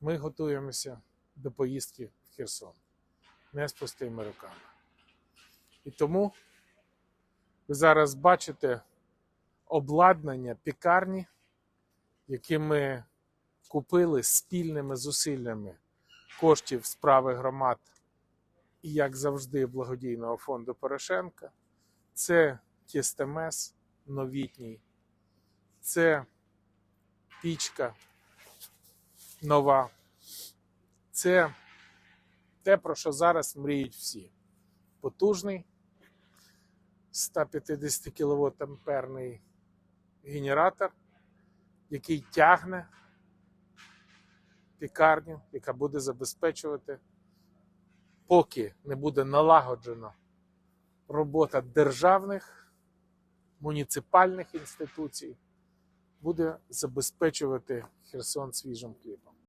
ми готуємося до поїздки в Херсон не з пустими руками. І тому ви зараз бачите обладнання пікарні, які ми купили спільними зусиллями коштів справи громад і, як завжди, благодійного фонду Порошенка. Це тістемес новітній, це пічка нова. Це те, про що зараз мріють всі. Потужний 150 кВт амперний генератор, який тягне пікарню, яка буде забезпечувати, поки не буде налагоджена робота державних муніципальних інституцій, буде забезпечувати Херсон свіжим хлібом.